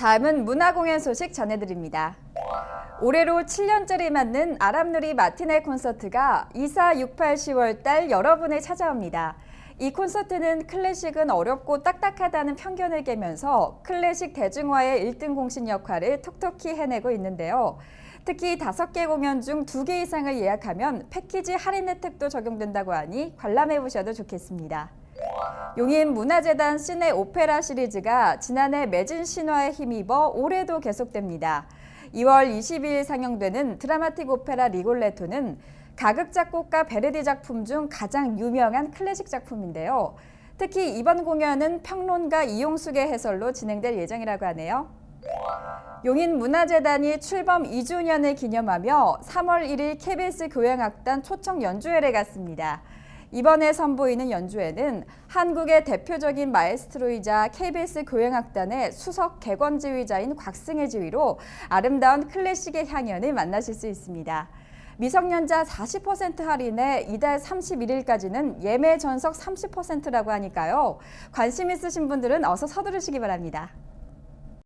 다음은 문화공연 소식 전해드립니다. 올해로 7년째를 맞는 아람누리 마티네 콘서트가 24, 68, 10월 달 여러분을 찾아옵니다. 이 콘서트는 클래식은 어렵고 딱딱하다는 편견을 깨면서 클래식 대중화의 1등 공신 역할을 톡톡히 해내고 있는데요. 특히 5개 공연 중 2개 이상을 예약하면 패키지 할인 혜택도 적용된다고 하니 관람해 보셔도 좋겠습니다. 용인 문화재단 시내 오페라 시리즈가 지난해 매진 신화에 힘입어 올해도 계속됩니다. 2월 22일 상영되는 드라마틱 오페라 리골레토는 가극 작곡가 베르디 작품 중 가장 유명한 클래식 작품인데요. 특히 이번 공연은 평론가 이용숙의 해설로 진행될 예정이라고 하네요. 용인 문화재단이 출범 2주년을 기념하며 3월 1일 KBS 교향악단 초청 연주회를 갔습니다. 이번에 선보이는 연주회는 한국의 대표적인 마에스트로이자 KBS 교향악단의 수석 객원 지휘자인 곽승의 지휘로 아름다운 클래식의 향연을 만나실 수 있습니다. 미성년자 40% 할인에 이달 31일까지는 예매 전석 30%라고 하니까요. 관심 있으신 분들은 어서 서두르시기 바랍니다.